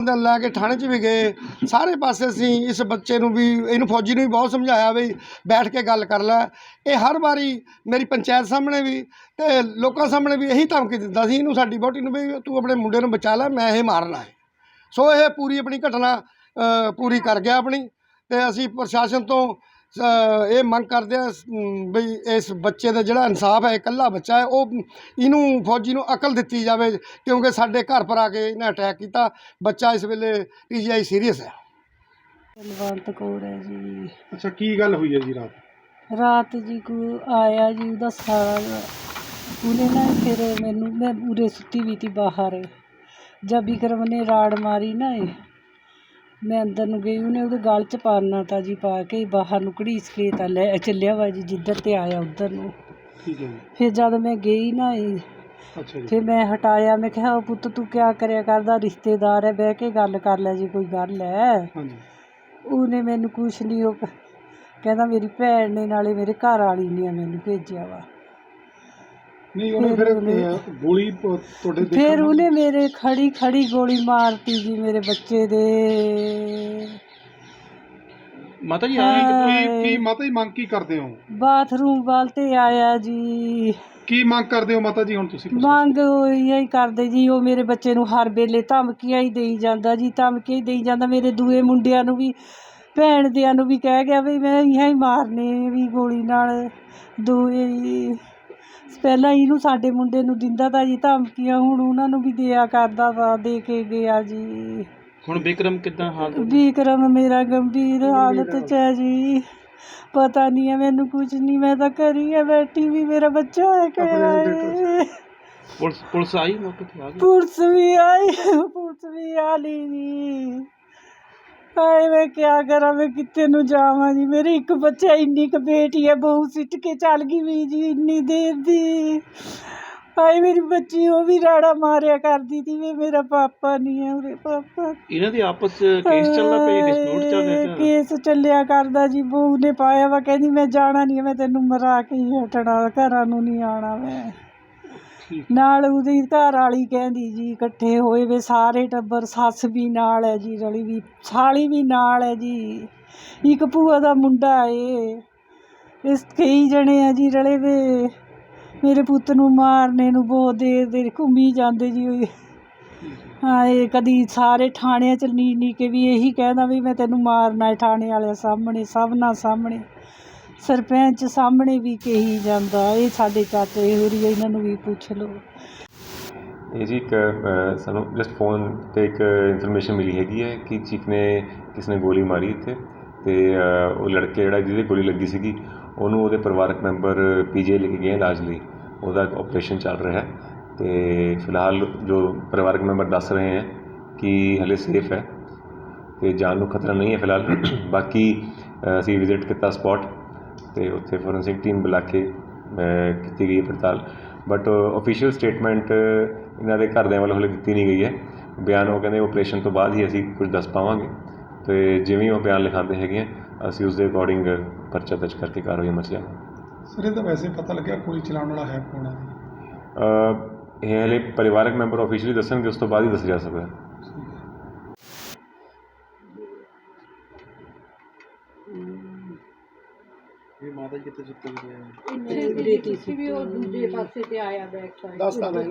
ਦਾ ਲੈ ਕੇ ਥਾਣੇ 'ਚ ਵੀ ਗਏ। ਸਾਰੇ ਪਾਸੇ ਅਸੀਂ ਇਸ ਬੱਚੇ ਨੂੰ ਵੀ, ਇਹਨੂੰ ਫੌਜੀ ਨੂੰ ਵੀ ਬਹੁਤ ਸਮਝਾਇਆ ਵੀ ਬੈਠ ਕੇ ਗੱਲ ਕਰ ਲੈ। ਇਹ ਹਰ ਵਾਰੀ ਮੇਰੀ ਪੰਚਾਇਤ ਸਾਹਮਣੇ ਵੀ ਤੇ ਲੋਕਾਂ ਸਾਹਮਣੇ ਵੀ ਇਹੀ ਧਮਕੀ ਦਿੰਦਾ ਸੀ, ਇਹਨੂੰ ਸਾਡੀ ਬੋਟੀ ਨੂੰ ਵੀ ਤੂੰ ਆਪਣੇ ਮੁੰਡੇ ਨੂੰ ਬਚਾ ਲੈ, ਮੈਂ ਇਹ ਮਾਰਨਾ ਹੈ ਸੋ ਇਹ ਪੂਰੀ ਆਪਣੀ ਘਟਨਾ ਪੂਰੀ ਕਰ ਗਿਆ ਆਪਣੀ ਤੇ ਅਸੀਂ ਪ੍ਰਸ਼ਾਸਨ ਤੋਂ ਇਹ ਮੰਗ ਕਰਦੇ ਅਮ, ਵੀ ਇਸ ਬੱਚੇ ਦਾ ਜਿਹੜਾ ਇਨਸਾਫ ਹੈ ਇਕੱਲਾ ਬੱਚਾ ਹੈ ਉਹ ਇਹਨੂੰ ਫੌਜੀ ਨੂੰ ਅਕਲ ਦਿੱਤੀ ਜਾਵੇ ਕਿਉਂਕਿ ਸਾਡੇ ਘਰ ਪਰ ਆ ਕੇ ਇਹਨੇ ਅਟੈਕ ਕੀਤਾ। ਬੱਚਾ ਇਸ ਵੇਲੇ ਪੀਜੀਆਈ ਸੀਰੀਅਸ ਹੈ। ਬਲਵੰਤ ਕੌਰ ਹੈ ਜੀ। ਅੱਛਾ ਕੀ ਗੱਲ ਹੋਈ ਹੈ ਜੀ ਰਾਤ? ਰਾਤ ਜੀ ਕੋ ਆਇਆ ਜੀ ਉਹਦਾ ਸਾਰਾ ਉਹਨੇ ਨਾ ਫਿਰ ਮੈਨੂੰ ਮੈਂ ਉਰੇ ਸੁੱਤੀ ਵੀ ਤੀ ਬਾਹਰ। ਜਦ ਵਿਕਰਮ ਨੇ ਰਾੜ ਮਾਰੀ ਨਾ ਇਹ। ਮੈਂ ਅੰਦਰ ਨੂੰ ਗਈ ਉਹਨੇ ਉਹਦੇ ਗਲ 'ਚ ਪਾਨਾ ਤਾ ਜੀ ਪਾ ਕੇ ਬਾਹਰ ਨੂੰ ਘੜੀਸ ਕੇ ਤਾਂ ਲੈ ਚੱਲਿਆ ਵਾ ਜੀ ਜਿੱਧਰ ਤੇ ਆਇਆ ਉੱਧਰ ਨੂੰ। ਠੀਕ ਹੈ ਜੀ। ਫਿਰ ਜਦ ਮੈਂ ਗਈ ਨਾ ਇਹ ਅੱਛਾ ਜੀ। ਫਿਰ ਮੈਂ ਹਟਾਇਆ ਮੈਂ ਕਿਹਾ ਉਹ ਪੁੱਤ ਤੂੰ ਕਿਆ ਕਰਿਆ ਕਰਦਾ ਰਿਸ਼ਤੇਦਾਰ ਹੈ ਬਹਿ ਕੇ ਗੱਲ ਕਰ ਲੈ ਜੀ ਕੋਈ ਗੱਲ ਹੈ? ਹਾਂਜੀ। ਉਹਨੇ ਮੈਨੂੰ ਕੁਛ ਨਹੀਂ ਉਹ ਕ- ਕਹਿੰਦਾ ਮੇਰੀ ਭੈਣ ਨੇ ਨਾਲੇ ਮੇਰੇ ਘਰ ਵਾਲੀ ਨੇ ਮੈਨੂੰ ਭੇਜਿਆ ਵਾ। ਨਹੀਂ ਉਹਨੇ ਫਿਰ ਅਹ, ਗੋਲੀ ਪ- ਤੁਹਾਡੇ ਦੇਖਣ ਫਿਰ ਨੂੰ- ਉਹਨੇ ਮੇਰੇ ਖੜੀ ਖੜੀ ਗੋਲੀ ਮਾਰਤੀ ਜੀ ਮੇਰੇ ਬੱਚੇ ਦੇ। ਮਾਤਾ ਜੀ ਹਾਏ। ਕੀ ਕੀ ਮਾਤਾ ਜੀ ਮੰਗ ਕੀ ਕਰਦੇ ਹੋ? ਬਾਥਰੂਮ ਵੱਲ ਤੇ ਆਇਆ ਜੀ। ਕੀ ਮੰਗ ਕਰਦੇ ਹੋ ਮਾਤਾ ਜੀ ਹੁਣ ਤੁਸੀਂ ਮੰਗ ਇਹ ਹੀ ਕਰਦੇ ਜੀ ਉਹ ਮੇਰੇ ਬੱਚੇ ਨੂੰ ਹਰ ਵੇਲੇ ਧਮਕੀਆਂ ਹੀ ਦੇਈ ਜਾਂਦਾ ਜੀ ਧਮਕੀਆਂ ਹੀ ਦੇਈ ਜਾਂਦਾ ਮੇਰੇ ਦੂਏ ਮੁੰਡਿਆਂ ਨੂੰ ਵੀ ਭੈਣ ਦਿਆਂ ਨੂੰ ਵੀ ਕਹਿ ਗਿਆ ਵੀ ਮੈਂ ਇਹਾਂ ਹੀ ਮਾਰਨੇ ਵੀ ਗੋਲੀ ਨਾਲ ਦੂਏ। ਪਹਿਲਾਂ ਇਹਨੂੰ ਸਾਡੇ ਮੁੰਡੇ ਨੂੰ ਦਿੰਦਾ ਤਾਂ ਜੀ ਧਮਕੀਆਂ ਹੁਣ ਉਹਨਾਂ ਨੂੰ ਵੀ ਦਿਆ ਕਰਦਾ ਵਾ ਦੇ ਕੇ ਗਿਆ ਜੀ। ਹੁਣ ਵਿਕਰਮ ਕਿਦਾਂ ਹਾਲ ਵਿਕਰਮ ਮੇਰਾ ਗੰਭੀਰ ਹਾਲਤ 'ਚ ਹੈ ਜੀ। ਪਤਾ ਨਹੀਂ ਹੈ ਮੈਨੂੰ ਕੁਝ ਨਹੀਂ ਮੈਂ ਤਾਂ ਘਰੀ ਆ ਬੈਠੀ ਵੀ ਮੇਰਾ ਬੱਚਾ ਹੈ ਕਿਹੜਾ ਹੈ ਪੁਲਿਸ ਪੁਲਿਸ ਆਈ ਮੌਕੇ ਤੇ ਆ ਪੁਲਿਸ ਵੀ ਆਈ ਪੁਲਿਸ ਵੀ ਆ ਲਈ ਜੀ। ਹਾਏ ਮੈਂ ਕਿਆ ਕਰਾਂ ਮੈਂ ਕਿੱਥੇ ਨੂੰ ਜਾਵਾਂ ਜੀ? ਮੇਰੀ ਇੱਕ ਬੱਚਾ ਇੰਨੀ ਕੁ ਬੇਟੀ ਹੈ ਬਹੂ ਸਿੱਟ ਕੇ ਚੱਲ ਗਈ ਵੀ ਜੀ ਇੰਨੀ ਦੇਰ ਦੀ। ਹਾਏ ਮੇਰੀ ਬੱਚੀ ਉਹ ਵੀ ਰਾੜਾ ਮਾਰਿਆ ਕਰਦੀ ਸੀ ਵੀ ਮੇਰਾ ਪਾਪਾ ਨਹੀਂ ਹੈ ਉਰੇ ਪਾਪਾ। ਇਹਨਾਂ ਦੇ ਆਪਸ ਚ ਕੇਸ ਚੱਲਦਾ ਪਿਆ ਡਿਸਪਿਊਟ ਚੱਲ ਰਿਹਾ ਕੇਸ ਚੱਲਿਆ ਕਰਦਾ ਜੀ ਬਹੂ ਨੇ ਪਾਇਆ ਵਾ ਕਹਿੰਦੀ ਮੈਂ ਜਾਣਾ ਨਹੀਂ ਮੈਂ ਤੈਨੂੰ ਮਰਾ ਕੇ ਹੀ ਹਟਣਾ ਘਰਾਂ ਨੂੰ ਨਹੀਂ ਆਣਾ ਮੈਂ। ਨਾਲ ਉਹਦੀ ਘਰ ਵਾਲੀ ਕਹਿੰਦੀ ਜੀ, ਇਕੱਠੇ ਹੋਏ ਵੇ ਸਾਰੇ ਟੱਬਰ, ਸੱਸ ਵੀ ਨਾਲ ਹੈ ਜੀ, ਰਲੀ ਵੀ, ਸਾਲੀ ਵੀ ਨਾਲ ਹੈ ਜੀ। ਇੱਕ ਭੂਆ ਦਾ ਮੁੰਡਾ ਏ। ਇਸ ਕਈ ਜਣੇ ਆ ਜੀ ਰਲੇ ਵੇ। ਮੇਰੇ ਪੁੱਤ ਨੂੰ ਮਾਰਨੇ ਨੂੰ ਬਹੁਤ ਦੇਰ ਦੇਰ ਘੁੰਮੀ ਜਾਂਦੇ ਜੀ ਉਹ। ਹਾਂ ਇਹ ਕਦੀ ਸਾਰੇ ਥਾਣਿਆਂ ਚ ਨੀ ਨੀ ਕੇ ਵੀ ਇਹੀ ਕਹਿੰਦਾ ਵੀ ਮੈਂ ਤੈਨੂੰ ਮਾਰਨਾ ਹੈ ਥਾਣੇ ਵਾਲਿਆਂ ਸਾਹਮਣੇ ਸਭਨਾਂ ਸਾਹਮਣੇ। ਸਰਪੰਚ ਸਾਹਮਣੇ ਵੀ ਕਹੀ ਜਾਂਦਾ ਇਹ ਸਾਡੇ ਚਾਚੇ ਹੋਰੀ ਇਹਨਾਂ ਨੂੰ ਵੀ ਪੁੱਛ ਲਓ। ਇਹ ਜੀ ਇੱਕ ਅ, ਸਾਨੂੰ ਜਸਟ ਫੋਨ ਤੇ ਇੱਕ ਇਨਫੋਰਮੇਸ਼ਨ ਮਿਲੀ ਹੈਗੀ ਹੈ ਕਿ ਚੀਕ ਨੇ ਕਿਸ ਨੇ ਗੋਲੀ ਮਾਰੀ ਇੱਥੇ ਤੇ ਅ, ਉਹ ਲੜਕੇ ਜਿਹੜਾ ਜਿਹਦੇ ਗੋਲੀ ਲੱਗੀ ਸੀਗੀ ਉਹਨੂੰ ਉਹਦੇ ਪਰਿਵਾਰਕ ਮੈਂਬਰ ਪੀਜੀ ਲੈ ਕੇ ਗਏ ਇਲਾਜ ਲਈ। ਉਹਦਾ ਆਪਰੇਸ਼ਨ ਚੱਲ ਰਿਹਾ ਹੈ ਤੇ ਫਿਲਹਾਲ ਜੋ ਪਰਿਵਾਰਕ ਮੈਂਬਰ ਦੱਸ ਰਹੇ ਹੈ ਕਿ ਹਲੇ ਸੇਫ ਹੈ ਤੇ ਜਾਨ ਨੂੰ ਖਤਰਾ ਨਹੀਂ ਹੈ ਫਿਲਹਾਲ। ਬਾਕੀ ਅ, ਅਸੀਂ ਵਿਜ਼ਿਟ ਕੀਤਾ ਸਪੌਟ ਤੇ ਉੱਥੇ ਫੋਰੈਂਸਿਕ ਟੀਮ ਬੁਲਾ ਕੇ ਕੀਤੀ ਗਈ ਹੈ ਪੜਤਾਲ। ਬਟ ਅਫੀਸ਼ੀਅਲ ਸਟੇਟਮੈਂਟ ਇਹਨਾਂ ਦੇ ਘਰਦਿਆਂ ਵੱਲੋਂ ਹਲੇ ਦਿੱਤੀ ਨਹੀਂ ਗਈ ਹੈ। ਬਿਆਨ ਉਹ ਕਹਿੰਦੇ ਆਪਰੇਸ਼ਨ ਤੋਂ ਬਾਅਦ ਹੀ ਅਸੀਂ ਕੁਝ ਦੱਸ ਪਾਵਾਂਗੇ। ਤੇ ਜਿਵੇਂ ਹੀ ਉਹ ਬਿਆਨ ਲਿਖਾਉਂਦੇ ਹੈਗੇ ਆ ਅਸੀਂ ਉਸ ਦੇ ਅਕੋਰਡਿੰਗ ਪਰਚਾ ਦਰਜ ਕਰਕੇ ਕਾਰਵਾਈ ਅਮਲ 'ਚ ਲਿਆਵਾਂਗੇ। ਸਰ ਇਹ ਤਾਂ ਵੈਸੇ ਪਤਾ ਲੱਗਿਆ ਗੋਲੀ ਚਲਾਉਣ ਵਾਲਾ ਹੈ ਕੌਣ ਹੈ? ਅ, ਇਹ ਹਲੇ ਪਰਿਵਾਰਕ ਮੈਂਬਰ ਅਫੀਸ਼ੀਅਲੀ ਦੱਸਣਗੇ ਉਸ ਤੋਂ ਬਾਅਦ ਹੀ ਦੱਸਿਆ ਜਾ ਸਕਦਾ। ਇਹ ਮਾਤਾ ਜੀ ਕਿੱਥੇ ਸੁੱਤੇ ਹੋਏ ਆ? ਇੱਥੇ ਵੀ ਉਹ ਦੂਜੇ ਪਾਸੇ ਤੇ ਆਇਆ ਬੈਕ ਸਾਈਡ ਦੱਸਦਾ ਮੈਂ